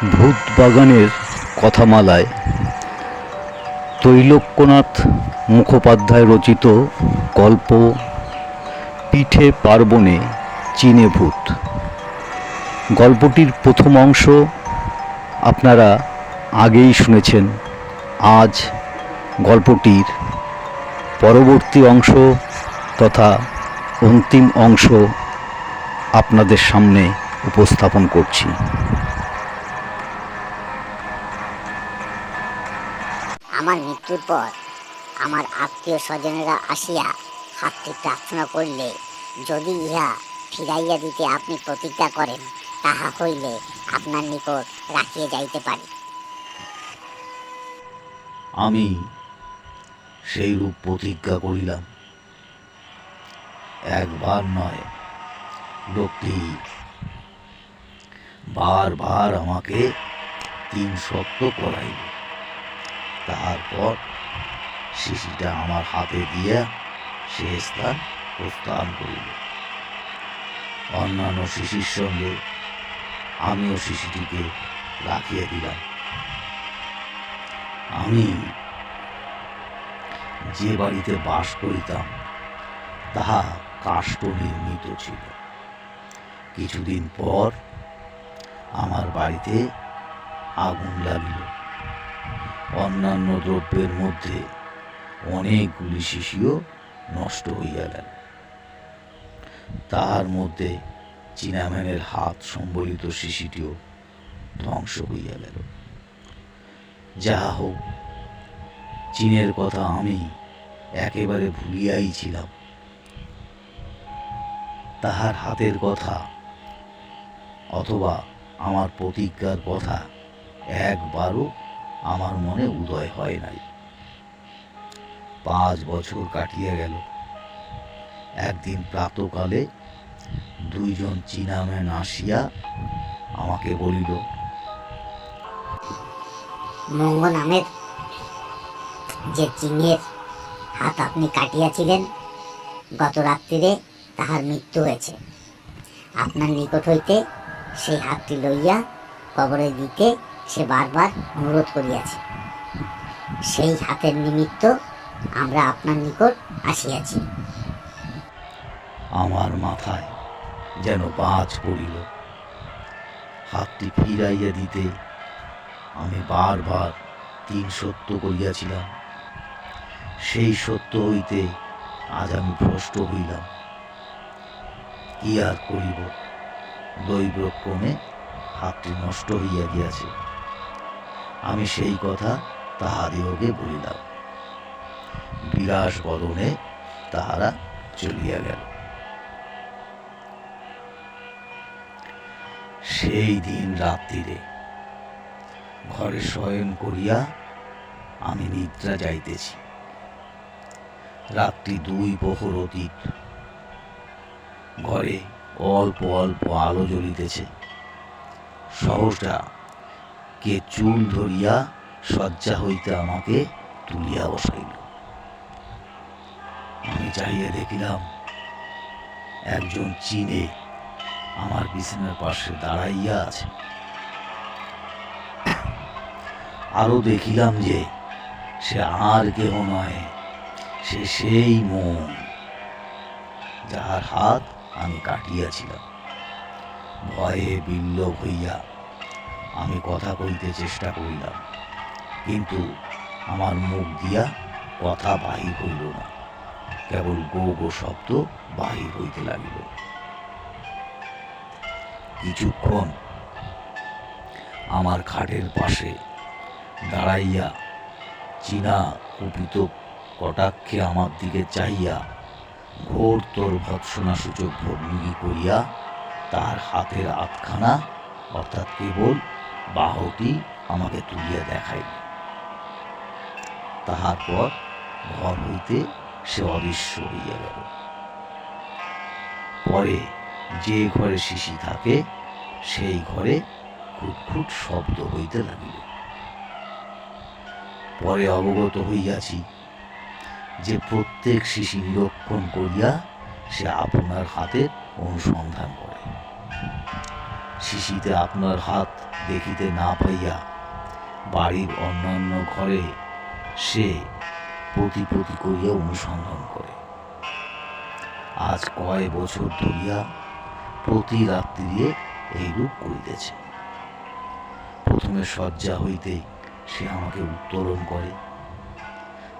ভূত বাগানের কথামালায় তৈলক্যনাথ মুখোপাধ্যায় রচিত গল্প পিঠে পার্বণে চীনে ভূত গল্পটির প্রথম অংশ আপনারা আগেই শুনেছেন। আজ গল্পটির পরবর্তী অংশ তথা অন্তিম অংশ আপনাদের সামনে উপস্থাপন করছি। আমার মৃত্যুর পর আমার আত্মীয় স্বজনেরা আসিয়া হাতটি প্রার্থনা করলে, যদি ইহা ফিরাইয়া দিতে আপনি প্রতিজ্ঞা করেন, তাহা হইলে আপনার নিকট রাখিয়ে যাইতে পারি। আমি সেই রূপ প্রতিজ্ঞা করিলাম। একবার নয়, লোকটি বারবার আমাকে তিন সত্য করাইল। তারপর শিশিটা আমার হাতে দিয়া সে স্থান প্রস্থান করিল। অন্যান্য শিশির সঙ্গে আমিও শিশিটিকে রাখিয়ে দিলাম। আমি যে বাড়িতে বাস করিতাম, তাহা কাষ্ঠ নির্মিত ছিল। কিছুদিন পর আমার বাড়িতে আগুন লাগিল। অন্যান্য দ্রব্যের মধ্যে অনেকগুলি শিশিও নষ্ট হইয়া গেল তাহার মধ্যে চীনাম্যানের হাত সম্বলিত শিশিটিও ধ্বংস হইয়া গেল যাহা হোক, চীনের কথা আমি একেবারে ভুলিয়াই ছিলাম। তাহার হাতের কথা অথবা আমার প্রতিজ্ঞার কথা একবারও আমার মনে উদয় হয় নাই। পাঁচ বছর কাটিয়ে গেল। একদিন প্রাতকালে দুইজন চীনাম্যান আসিয়া আমাকে বলিল মঙ্গ নামের যে চিংয়ের হাত আপনি কাটিয়াছিলেন, গত রাত্রিরে তাহার মৃত্যু হয়েছে। আপনার নিকট হইতে সেই হাতটি লইয়া কবরে দিতে সে বারবার অনুরোধ করিয়াছে। সেই হাতের নিমিত্ত আমরা আপনার নিকট আসিয়াছি। আমার মাথায় যেন বাজ পড়িল। হাতটি ফিরাইয়া দিতে আমি বারবার তিন সত্য করিয়াছিলাম। সেই সত্য হইতে আজ আমি ভ্রষ্ট হইলাম। কি আর করিব? দৈবক্রমে হাতটি নষ্ট হইয়া গিয়াছে। আমি সেই কথা তাহাদিওকে বলিলাম। বিলাস বদনে তাহারা চলিয়া গেল। সেই দিন রাত্রিরে ঘরে শয়ন করিয়া আমি নিদ্রা যাইতেছি। রাত্রি দুই প্রহর অতীত। ঘরে অল্প অল্প আলো জ্বলিতেছে। সহসা কে চুল ধরিয়া শয্যা হইতে আমাকে তুলিয়া বসাইল। আমি চাহিয়া দেখিলাম, একজন চীনে আমার বিছানার পাশে দাঁড়াইয়া আছে। আরও দেখিলাম যে সে আর কেহ নয়, সে সেই মন যাহার হাত আমি কাটিয়াছিলাম। ভয়ে বিল্লব হইয়া আমি কথা কইতে চেষ্টা করিলাম। কিন্তু আমার মুখ দিয়া কথা বাহির হইল না। কেবল গো গো শব্দ বাহির হইতে লাগিল। কিছুক্ষণ আমার খাটের পাশে দাঁড়াইয়া চীনা কুপিত কটাক্ষে আমার দিকে চাহিয়া ঘোর তোর ভৎসনা সূচক ভঙ্গি করিয়া তার হাতের আধখানা, অর্থাৎ কেবল বাহুটি আমাকে তুলিয়া দেখাইল। তাহার পর ঘর হইতে সে অদৃশ্য হইয়া গেল। পরে যে ঘরে শিশি থাকে, সেই ঘরে খুটখুট শব্দ হইতে লাগিল। পরে অবগত হইয়াছি যে প্রত্যেক শিশি নিরক্ষণ করিয়া সে আপনার হাতের অনুসন্ধান করে। শিশিতে আপনার হাত দেখিতে না পাইয়া বাড়ির অন্যান্য ঘরে সে প্রতি প্রতি করিয়া অনুসন্ধান করে। আজ কয় বছর ধরিয়া প্রতি রাত্রিরে এইরূপ করিতেছে। প্রথমে শয্যা হইতে সে আমাকে উত্তোলন করে।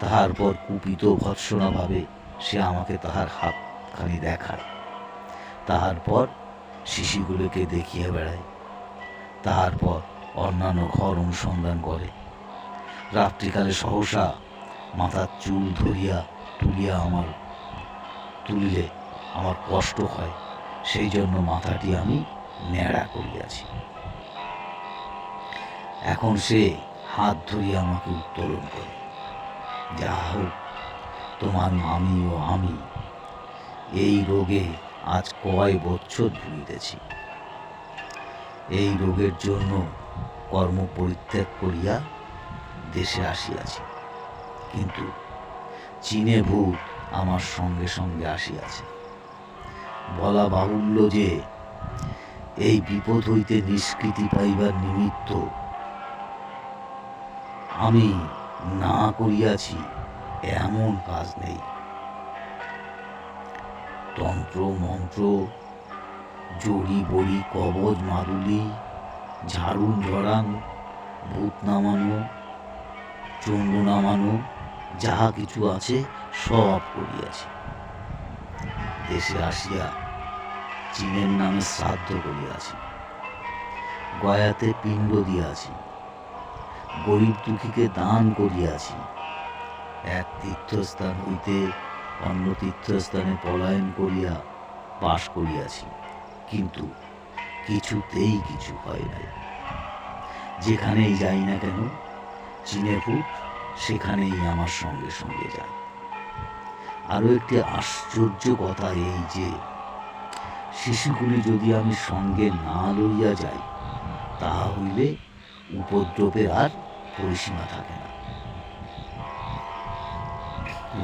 তাহার পর কুপিত ভৎসনাভাবে সে আমাকে তাহার হাতখানি দেখায়। তাহার পর শিশিগুলোকে দেখিয়ে বেড়ায়। তারপর অন্যান্য ঘর অনুসন্ধান করে। রাত্রিকালে সহসা মাথার চুল ধরিয়া তুলিয়া আমার তুলিলে আমার কষ্ট হয়, সেই জন্য মাথাটি আমি ন্যাড়া করিয়াছি। এখন সে হাত ধরিয়া আমাকে উত্তোলন করে। যা হোক, তোমার মামি ও আমি এই রোগে আজ কয় বছর ভুগিতেছি। এই রোগের জন্য কর্ম পরিত্যাগ করিয়া দেশে আসিয়াছি। কিন্তু চীনে ভূত আমার সঙ্গে সঙ্গে আসিয়াছে। বলা বাহুল্য যে এই বিপদ হইতে নিষ্কৃতি পাইবার নিমিত্ত আমি না করিয়াছি এমন কাজ নেই। তন্ত্র, মন্ত্র, জড়ি, বড়ি, কবজ মারুলি ঝাড়ুন ঝরান ভূত নামানো চন্ড নামানো, যাহা কিছু আছে সব করিয়াছি। দেশে আসিয়া চীনের নামে শ্রাদ্ধ করিয়াছি। গয়াতে পিণ্ড দিয়াছি। গরিব দুঃখীকে দান করিয়াছি। এক তীর্থস্থান হইতে অন্য তীর্থস্থানে পলায়ন করিয়া বাস করিয়াছি। কিন্তু কিছুতেই কিছু হয় নাই। যেখানেই যাই না কেন চীনে ভূত সেখানেই আমার সঙ্গে সঙ্গে যায়। আরও একটি আশ্চর্য কথা এই যে, শিশুগুলি যদি আমি সঙ্গে না লইয়া যাই, তাহা হইলে উপদ্রবের আর পরিসীমা থাকে না।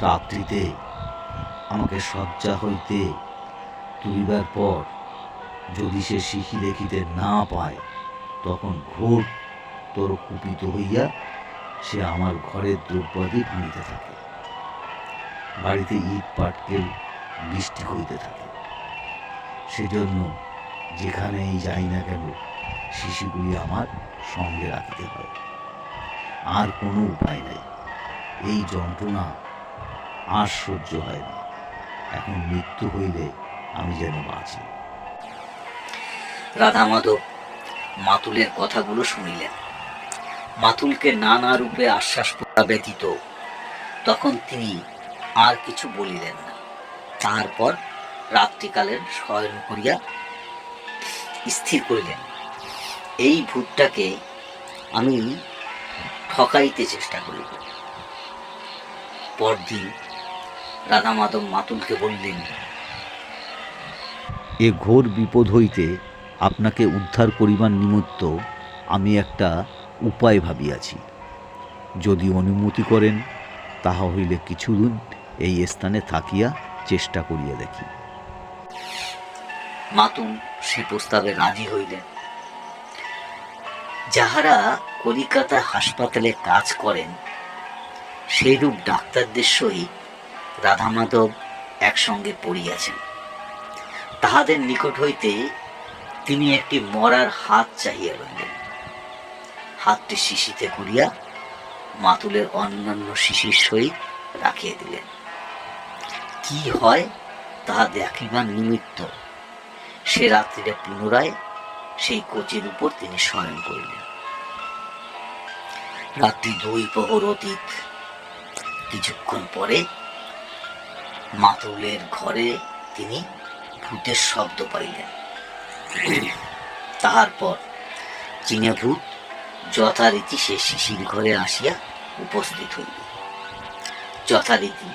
রাত্রিতে আমাকে শয্যা হইতে তুলিবার পর যদি সে শিখি দেখিতে না পায়, তখন ঘোর তোর কুপিত হইয়া সে আমার ঘরের দ্রব্যাদি ভাঙিতে থাকে। বাড়িতে ইট, পাটকেল, বৃষ্টি হইতে থাকে। সেজন্য যেখানেই যাই না কেন শিশুগুলি আমার সঙ্গে রাখিতে হয়। আর কোনো উপায় নাই। এই যন্ত্রণা আর সহ্য হয় না। এখন মৃত্যু হইলে আমি যেন বাঁচি। রাধা মাধব মাতুলের কথাগুলো শুনিলেন। মাতুলকে নানা রূপে আশ্বাস করা ব্যতীত তখন তিনি আর কিছু বলিলেন না। তারপর রাত্রিকালের শয়ন করিয়া স্থির করিলেন। এই ভূতটাকে আমি ঠকাইতে চেষ্টা করিব। পরদিন রাধা মাধব মাতুলকে বললেন এ ঘোর বিপদ হইতে আপনাকে উদ্ধার করিবার নিমিত্ত আমি একটা উপায় ভাবিয়াছি। যদি অনুমতি করেন তাহা হইলে কিছুদিন এই স্থানে থাকিয়া চেষ্টা করিয়া দেখি। মাতুম সে প্রস্তাবে রাজি হইলেন। যাহারা কলিকাতা হাসপাতালে কাজ করেন সেইরূপ ডাক্তারদের সহিত রাধা মাধব একসঙ্গে পড়িয়াছেন। তাহাদের নিকট হইতে তিনি একটি মরার হাত চাহিয়া লইলেন। হাতটি শিশিতে করিয়া মাতুলের অন্যান্য শিশির সহিত রাখিয়া দিলেন। কি হয় তাহা দেখিবার নিমিত্ত। সে রাত্রিরে পুনরায় সেই কোচের উপর তিনি শয়ন করিলেন। রাত্রি দুই প্রহর অতীত। কিছুক্ষণ পরে মাতুলের ঘরে তিনি ভূতের শব্দ পাইলেন। তাহার পর চীনে ভূত, যথারীতি সে শিশির ঘরে আসিয়া উপস্থিত হইল। যথারীতি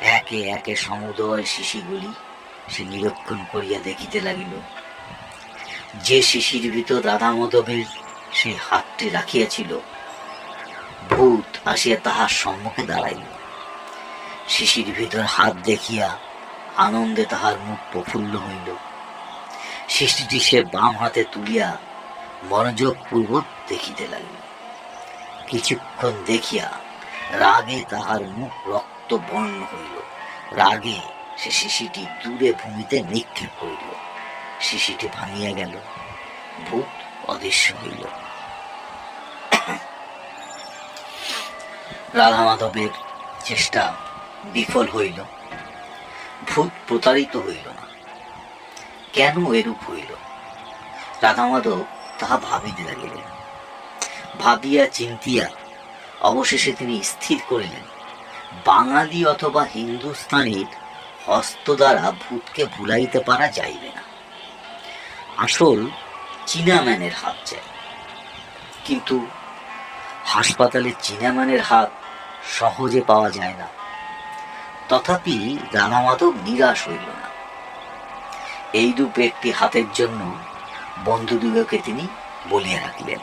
একে একে সমুদয় শিশিগুলি সে নিরীক্ষণ করিয়া দেখিতে লাগিল। যে শিশির ভিতর রাধা মাধবের সেই হাতটি রাখিয়াছিল, ভূত আসিয়া তাহার সম্মুখে দাঁড়াইল। শিশির ভিতর হাত দেখিয়া আনন্দে তাহার মুখ প্রফুল্ল হইল। শিশুটি সে বাম হাতে তুলিয়া মনোযোগ পূর্বক দেখিতে লাগিল। কিছুক্ষণ দেখিয়া রাগে তাহার মুখ রক্ত বর্ণ হইল। রাগে সে শিশিটি দূরে ভূমিতে নিক্ষেপ করিল। শিশিটি ভাঙিয়া গেল। ভূত অদৃশ্য হইল। রাধা মাধবের চেষ্টা বিফল হইল। ভূত প্রতারিত হইল না। কেন এরূপ হইল? রাধা মাধব তাহা ভাবিতে লাগিলেন। ভাবিয়া চিন্তিয়া অবশেষে তিনি স্থির করিলেন। বাঙালি অথবা হিন্দুস্তানির হস্ত দ্বারা ভূতকে ভুলাইতে পারা যাইবে না। আসল চীনাম্যানের হাত চাই। কিন্তু হাসপাতালে চীনাম্যানের হাত সহজে পাওয়া যায় না। তথাপি রাধা মাধব নিরাশ হইল না। এইরূপ একটি হাতের জন্য বন্ধুদিগকে তিনি বলিয়া রাখলেন।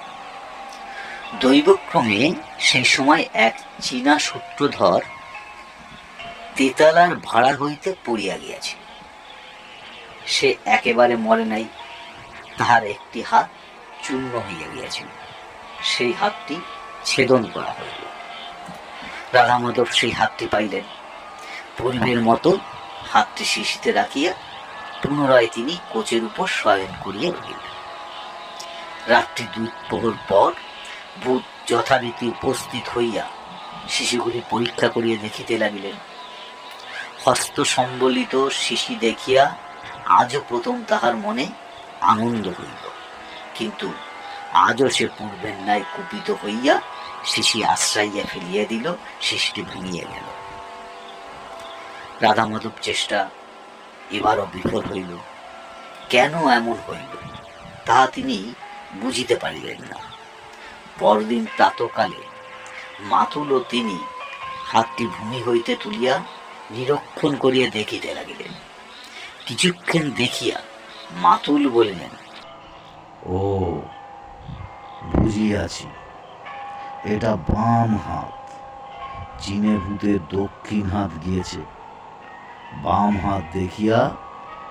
দৈবক্রমে সেই সময় এক চীনা সূত্রধর তেতালার ভাড়া হইতে পড়িয়া গিয়াছে। সে একেবারে মরে নাই, তাহার একটি হাত চূর্ণ হইয়া গিয়াছিল। সেই হাতটি ছেদন করা হইল। রাধা মাধব সেই হাতটি পাইলেন। পূর্বের মতো হাতটি শিশিতে রাখিয়া পুনরায় তিনি কোচের উপর শয়ন করিয়া রহিলেন রাত্রি দুই পর ভূত যথারীতি উপস্থিত হইয়া শিশুগুলি পরীক্ষা করিয়া দেখিতে লাগিলেন। হস্ত সম্বলিত শিশি দেখিয়া আজও প্রথম তাহার মনে আনন্দ হইল। কিন্তু আজও সে পূর্বের ন্যায় কুপিত হইয়া শিশি আশ্রাইয়া ফেলিয়া দিল, শিশিটি ভেঙিয়া গেল। রাধা মাধব চেষ্টা এবারও বিফল হইল। কেন এমন হইল তাহা তিনি বুঝিতে পারিলেন না। পরদিন প্রাতকালে মাতুল ও তিনি হাতটি ভূমি হইতে তুলিয়া নিরক্ষণ করিয়া দেখিতে লাগিলেন। কিছুক্ষণ দেখিয়া মাতুল বলিলেন, ও, বুঝিয়াছি, এটা বাম হাত চীনে ভূতের দক্ষিণ হাত গিয়েছে। বাম হাত দেখিয়া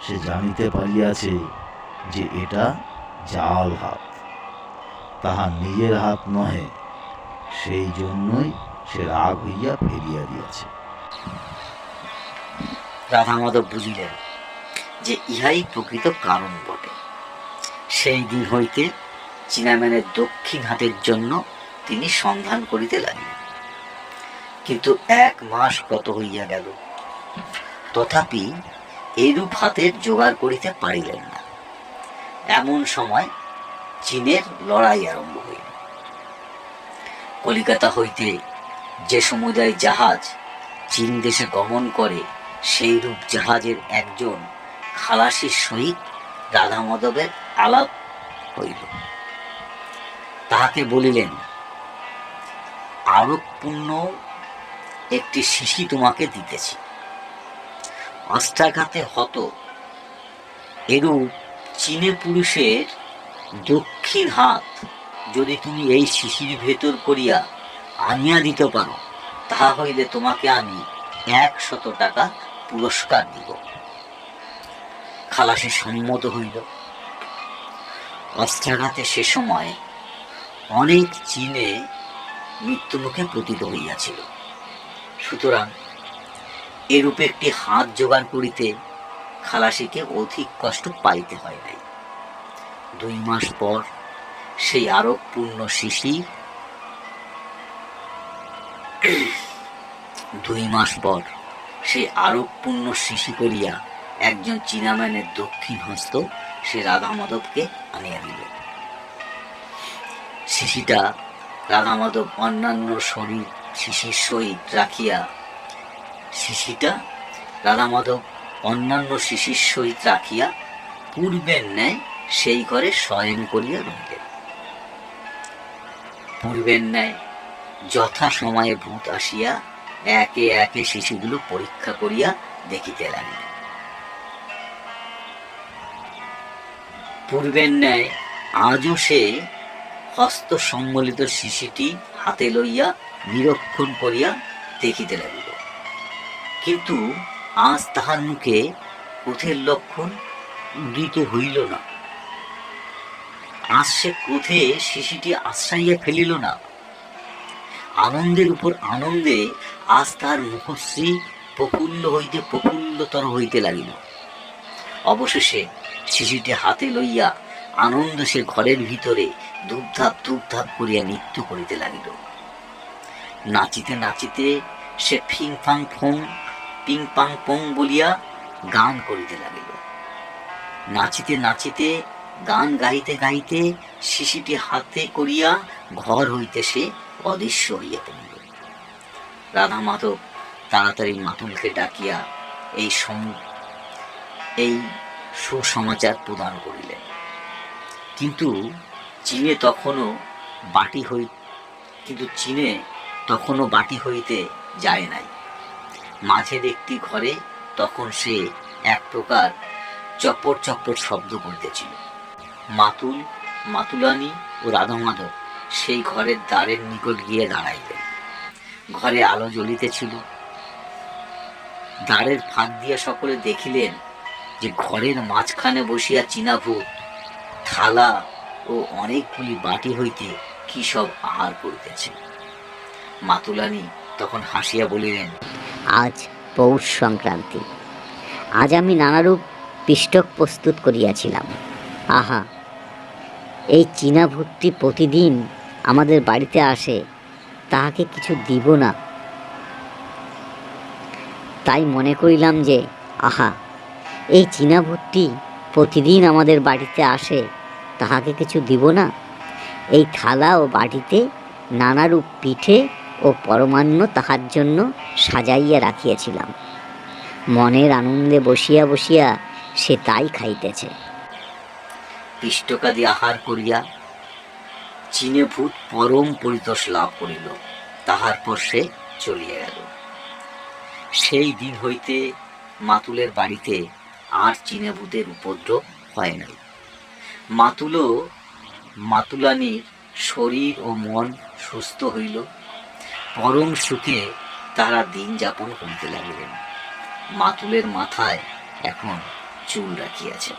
সে জানিতে পারিয়াছে যে এটা জাল হাত। তাহার নিজের হাত নহে, সেই জন্যই সে রাগ হইয়া ফেরিয়া দিয়াছে। রাধা মাধব বুঝিলেন যে ইহাই প্রকৃত কারণ বটে। সেই দিন হইতে চীনাম্যানের দক্ষিণ হাতের জন্য তিনি সন্ধান করিতে লাগিলেন। কিন্তু এক মাস কত হইয়া গেল তথাপি এরূপ হাতের জোগাড় করিতে পারিলেন না। এমন সময় চীনের লড়াই আরম্ভ হইল। কলিকাতা হইতে যে সমুদায় জাহাজ চীন দেশে গমন করে সেই রূপ জাহাজের একজন খালাসির সহিত রাধা মাধবের আলাপ হইল। তাহাকে বলিলেন আরোপপূর্ণ একটি শিশি তোমাকে দিতেছি। অস্ত্রাঘাতে হত। এরূপ চীনে পুরুষের দক্ষিণ হাত যদি তুমি এই শিশির ভেতর করিয়া আনিয়া দিতে পারো তাহা হইলে তোমাকে আমি একশত টাকা পুরস্কার দিব। খালাসি সম্মত হইল। অস্ত্রাঘাতে সে সময় অনেক চীনে মৃত্যুমুখে পতিত হইয়াছিল। সুতরাং এরূপে একটি হাত জোগাড় করিতে খালাসিকে অধিক কষ্ট পাইতে হয় নাই। দুই মাস পর সেই আরও পূর্ণ শিশি দুই মাস পর সেই আরোপপূর্ণ শিশি করিয়া একজন চীনাম্যানের দক্ষিণ হস্ত সে রাধা মাধবকে আনিয়া দিল। শিশিটা রাধা মাধব অন্যান্য শরীর শিশির সহিত রাখিয়া শিশিটা রাধা মাধব অন্যান্য শিশির সহিত রাখিয়া পূর্বের ন্যায় সেই ঘরে শয়ন করিয়া রহিলেন। পূর্বের ন্যায় যথা সময়ে ভূত আসিয়া একে একে শিশুগুলো পরীক্ষা করিয়া দেখিতে লাগিলেন পূর্বের ন্যায় আজও সে হস্ত সম্বলিত শিশিটি হাতে লইয়া নিরক্ষণ করিয়া দেখিতে লাগিল। কিন্তু আজ তাহার মুখে ক্রোধের লক্ষণ উদিত হইল না। আজ সে ক্রোধে শিশিটি আশ্রাইয়া ফেলিল না। আনন্দের উপর আনন্দে আজ তার মুখশ্রী প্রফুল্ল হইতে প্রফুল্লতর হইতে লাগিল। অবশেষে শিশিটি হাতে লইয়া আনন্দ সে ঘরের ভিতরে ধূপধাপ ধূপধাপ করিয়া নৃত্য করিতে লাগিল। নাচিতে নাচিতে সে ফিং ফাং ফং পিং পাং পং বলিয়া গান করিতে লাগিল। নাচিতে নাচিতে, গান গাইতে গাইতে, শিশিটি হাতে করিয়া ঘর হইতে সে অদৃশ্য হইয়া পড়িল। রাধা মাধব তাড়াতাড়ি মাতুলকে ডাকিয়া এই এই সুসমাচার প্রদান করিলেন। কিন্তু চীনে তখনও বাটি হই, কিন্তু চীনে তখনও বাটি হইতে যায় নাই। মাঝের একটি ঘরে তখন সে এক প্রকার চপ্পর চপ্পর শব্দ করিতেছিল মাতুল, মাতুলানি ও রাধা মাধব সেই ঘরের দ্বারের নিকট গিয়ে দাঁড়াইলেন। ঘরে আলো জ্বলিতেছিল। দ্বারের ফাঁক দিয়া সকলে দেখিলেন যে ঘরের মাঝখানে বসিয়া চীনাভূত, থালা ও অনেকগুলি বাটি হইতে কি সব আহার করিতেছে। মাতুলানি তখন হাসিয়া বলিলেন আজ পৌষ সংক্রান্তি। আজ আমি নানারূপ পিষ্টক প্রস্তুত করিয়াছিলাম। আহা, এই চীনা ভূতটি প্রতিদিন আমাদের বাড়িতে আসে, তাহাকে কিছু দিব না। তাই মনে করিলাম যে, আহা, এই চীনা ভূতটি প্রতিদিন আমাদের বাড়িতে আসে, তাহাকে কিছু দিব না। এই থালা ও বাটিতে নানারূপ পিঠে ও পরমান্ন তাহার জন্য সাজাইয়া রাখিয়াছিলাম। মনের আনন্দে বসিয়া বসিয়া সে তাই খাইতেছে। পিষ্টকাদি আহার করিয়া চীনে ভূত পরম পরিতোষ লাভ করিল। তাহার পর সে চলিয়া গেল। সেই দিন হইতে মাতুলের বাড়িতে আর চীনে ভূতের উপদ্রব হয় নাই। মাতুলও মাতুলানির শরীর ও মন সুস্থ হইল। পরম সুখে তারা দিন যাপন করিতে লাগিলেন। মাতুলের মাথায় এখন চুল রাখিয়াছে